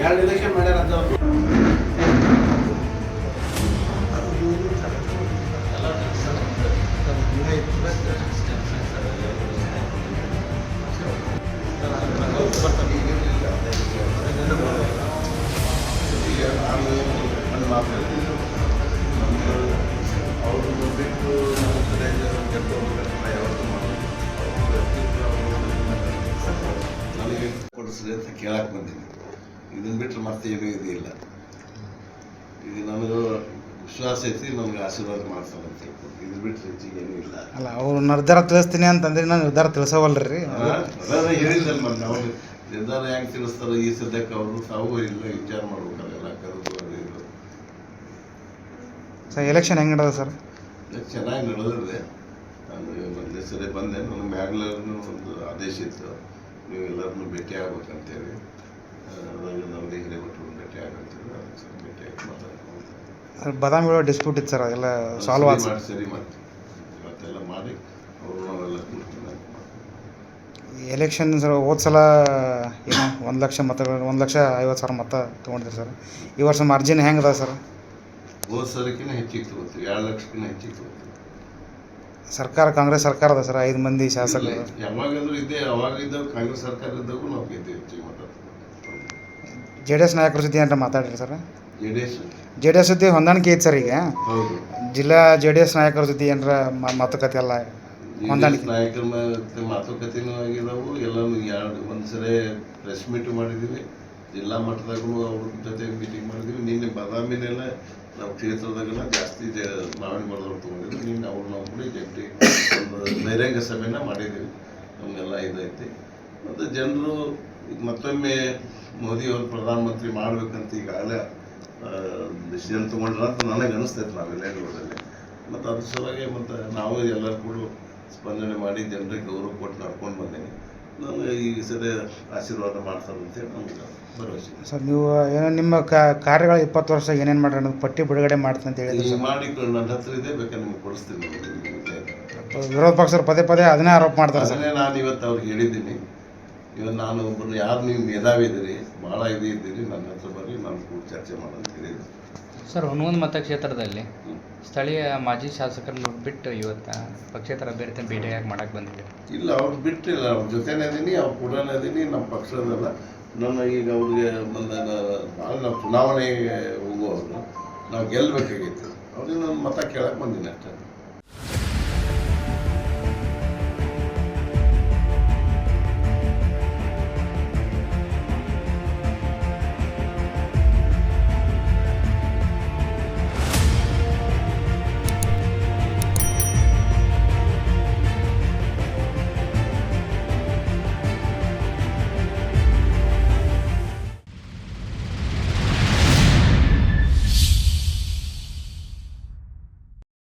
ಎರಡು ಎಲೆಕ್ಷನ್ ಮಾಡ್ಯಾರ ಅಂತ ಅವ್ರು. ಅವ್ರನ್ನ ಬಿಟ್ಟು ನಮ್ಮ ಕಡೆ ಕೆಟ್ಟ ಹೋಗ್ಬೇಕಂತ ಯಾವತ್ತೂ ಮಾಡೋದು. ಅವ್ರ ವ್ಯಕ್ತಿತ್ವ, ನನಗೆ ಕೊಡಿಸ್ರಿ ಅಂತ ಕೇಳಕ್ಕೆ ಬಂದಿದೆ ಇದನ್ನ ಬಿಟ್ಟರೆ ಮತ್ತೆ ಏನೂ ಇದಿಲ್ಲ ಇದು ನನಗೆ ವಿಶ್ವಾಸ ಐತಿ ನಮ್ಗೆ ಆಶೀರ್ವಾದ ಮಾಡ್ತಾರೆ ಅಂತ ಹೇಳ್ಕೊಂಡು ಇದು ಬಿಟ್ಟರೆ ಹೆಚ್ಚಿಗೆ ಏನೂ ಇಲ್ಲ. ಅಲ್ಲ ಅವ್ರು ನಿರ್ಧಾರ ತಿಳಿಸ್ತೀನಿ ಅಂತಂದ್ರೆ ನಾನು ನಿರ್ಧಾರ ತಿಳಿಸವಲ್ರಿ. ಹೇಳಿದ್ದಲ್ಲ ಮತ್ತೆ ಅವ್ರು. ನಿರ್ಧಾರ ಹೆಂಗೆ ತಿಳಿಸ್ತಾರೆ ಈ ಸದ್ಯಕ್ಕೆ ಅವರು ತಾವು ಇಲ್ಲ ವಿಚಾರ ಮಾಡ್ಬೇಕಲ್ಲ ಎಲ್ಲ ಕರೆದು ಅದು ಇದು. ಸರ್ ಎಲೆಕ್ಷನ್ ಹೆಂಗೆ ನಡೆದ ಸರ್? ಚೆನ್ನಾಗಿ ನಡೆದಿದೆ. ನಾನು ಒಂದೇ ಸರಿ ಬಂದೆ. ನನಗೆ ಮ್ಯಾಗ್ಲರ್ನು ಒಂದು ಆದೇಶ ಇತ್ತು. ನೀವು ಎಲ್ಲರನ್ನೂ ಭೇಟಿ ಆಗ್ಬೇಕಂತೇಳಿ. ಆ, ಅದಾಗ ನಮಗೆ ಹಿರೇಮಠರು ಭೇಟಿ ಆಗಂತೇಳಿ ಅದಕ್ಕೆ ಸರಿ ಭೇಟಿ ಆಗಿ ಮಾತಾಡ್ಕೊಂಡು ಬಾದಾಮಿಗಳು ಡಿಸ್ಪ್ಯೂಟ್ ಇತ್ತು ಸರ್ ಅದೆಲ್ಲ ಸಾಲ್ವ್ ಆಗಿ ಮಾಡಿ ಸರಿ ಮಾಡಿ. ಇವತ್ತೆಲ್ಲ ಮಾಡಿ ಅವರು ನಾವೆಲ್ಲ ಕೂತ್ಕೊಂಡು. ಎಲೆಕ್ಷನ್ ಸರ್ ಹೋದ ಸಲ ಏನು ಒಂದು ಲಕ್ಷ ಮತಗಳು ಒಂದು ಲಕ್ಷ ಐವತ್ತು ಸಾವಿರ ಮತ ತೊಗೊಂಡಿದ್ರಿ ಸರ್. ಈ ವರ್ಷ ಮಾರ್ಜಿನ್ ಹೆಂಗೆ ಅದ ಸರ್? ಹೋದ ಸಲಕ್ಕಿಂತ ಹೆಚ್ಚಿಗೆ ತಗೋತೀವಿ ಎರಡು ಲಕ್ಷಕ್ಕಿಂತ ಹೆಚ್ಚಿಗೆ ತಗೋತೀವಿ. ಸರ್ಕಾರ ಕಾಂಗ್ರೆಸ್ ಸರ್ಕಾರ ಅದ ಸರ್ ಐದು ಮಂದಿ ಶಾಸಕರು. ಯಾವಾಗಾದ್ರೂ ಇದ್ದೆ ಅವಾಗ ಇದ್ದಾಗ ಕಾಂಗ್ರೆಸ್ ಸರ್ಕಾರ ಇದ್ದಾಗೂ ನಾವು ಗೆದ್ದು ಹೆಚ್ಚಿಗೆ ಮಾತಾಡ್ತೀವಿ ಜೆ ಡಿ ಎಸ್ ನಾಯಕರ ಜೊತೆ ಏನಾರ ಮಾತಾಡಿರಿ sir? J D S J D S ಜೊತೆ ಹೊಂದಾಣಿಕೆ ಐತೆ ಸರ್ ಈಗ. ಹೌದು. ಜಿಲ್ಲಾ ಜೆ ಡಿ ಎಸ್ ನಾಯಕರ ಜೊತೆ ಏನಾರ ಮ- ಮಾತುಕತೆ ಎಲ್ಲ ಹೊಂದಾಣಿಕೆ? ನಾಯಕರ ಮಾತುಕತೆನೂ ಆಗಿದಾವು ಎಲ್ಲಾನು ಎರಡು ಒಂದ್ಸರಿ ಪ್ರೆಸ್ ಮೀಟ್ ಮಾಡಿದೀವಿ. ಜಿಲ್ಲಾ ಮಟ್ಟದಾಗೂ ಅವ್ರ ಜೊತೆ ಮೀಟಿಂಗ್ ಮಾಡಿದೀವಿ. ನಿನ್ನೆ ಬಾದಾಮಿನೆಲ್ಲ ನಮ್ಮ ಕ್ಷೇತ್ರದಾಗೆಲ್ಲ ಜಾಸ್ತಿ ಜ ಮಾವಿನ ಮರದವ್ರು ತೊಗೊಂಡಿದ್ವಿ ನಿನ್ನೆ ಅವ್ರು ನಾವು ಕೂಡ ಜಂಟಿ ಬಹಿರಂಗ ಸಭೆನ ಮಾಡಿದ್ದೀವಿ ನಮಗೆಲ್ಲ ಇದೈತಿ ಮತ್ತು ಜನರು ಮತ್ತೊಮ್ಮೆ ಮೋದಿ ಅವರು ಪ್ರಧಾನಮಂತ್ರಿ ಮಾಡ್ಬೇಕಂತ ಈಗಾಗಲೇ ಡಿಸಿಷನ್ ತೊಗೊಂಡ್ರ ಅಂತ ನನಗೆ ಅನಿಸ್ತೈತೆ ನಾವು ನೋಡಲ್ಲಿ ಮತ್ತು ಅದ್ರ ಸಲುವಾಗಿ ಮತ್ತು ನಾವು ಎಲ್ಲರೂ ಕೂಡ ಸ್ಪಂದನೆ ಮಾಡಿ ಜನರಿಗೆ ಗೌರವ ಕೊಟ್ಟು ನಡ್ಕೊಂಡು ಬಂದೀನಿ. ನನಗೆ ಈ ಸರಿ ಆಶೀರ್ವಾದ ಮಾಡ್ತಾರೆ ಅಂತೇಳಿ ನಮ್ಗೆ ಭರವಸೆ ಇದೆ. ಸರ್ ನೀವು ಏನೋ ನಿಮ್ಮ ಕಾರ್ಯಗಳು ಇಪ್ಪತ್ತು ವರ್ಷ ಏನೇನು ಮಾಡ್ರಿ ಅನ್ನೋದು ಪಟ್ಟಿ ಬಿಡುಗಡೆ ಮಾಡ್ತೀನಿ ಅಂತ ಹೇಳಿದ್ರು ಈ ಸರ್. ಮಾಡಿ ನನ್ನ ಹತ್ರ ಇದೆ ಬೇಕಾದ್ರೆ ನಿಮ್ಗೆ ಕೊಡಿಸ್ತೀನಿ. ನಿಮ್ಗೆ ವಿರೋಧ ಪಕ್ಷರು ಪದೇ ಪದೇ ಅದನ್ನೇ ಆರೋಪ ಮಾಡ್ತಾರೆ ಸರ್. ಅದನ್ನೇ ನಾನು ಇವತ್ತು ಅವ್ರಿಗೆ ಹೇಳಿದ್ದೀನಿ. ಇವತ್ತು ನಾನು ಒಬ್ಬರು ಯಾರು ನೀವು ಮೇಧಾವಿ ಇದ್ದೀರಿ ಭಾಳ ಇದು ಇದ್ದೀರಿ ನನ್ನ ಹತ್ರ ಬರ್ರಿ ನಾನು ಕೂಡ ಚರ್ಚೆ ಹೇಳಿದ್ದೀನಿ ಸರ್ ಹುನಗುಂದ ಮತಕ್ಷೇತ್ರದಲ್ಲಿ ಸ್ಥಳೀಯ ಮಾಜಿ ಶಾಸಕರನ್ನು ಬಿಟ್ಟು ಇವತ್ತು ಪಕ್ಷೇತರ ಅಭ್ಯರ್ಥಿ ಭೇಟಿಯಾಗಿ ಮಾಡಕ್ಕೆ ಬಂದಿದೆ ಇಲ್ಲ ಅವ್ರು ಬಿಟ್ಟಿಲ್ಲ ಅವ್ರ ಜೊತೆನೇ ಇದ್ದೀನಿ ಅವ್ರ ಕೂಡ ಇದ್ದೀನಿ ನಮ್ಮ ಪಕ್ಷದಲ್ಲ. ನಾನು ಈಗ ಅವ್ರಿಗೆ ಬಂದ ಭಾಳ ನಾವು ಚುನಾವಣೆಗೆ ಹೋಗುವವರು ನಾವು ಗೆಲ್ಲಬೇಕಾಗಿತ್ತು ಅವ್ರಿಗೆ ನಾನು ಮತ ಕೇಳಕ್ಕೆ ಬಂದೀನಿ ಅಷ್ಟೇ.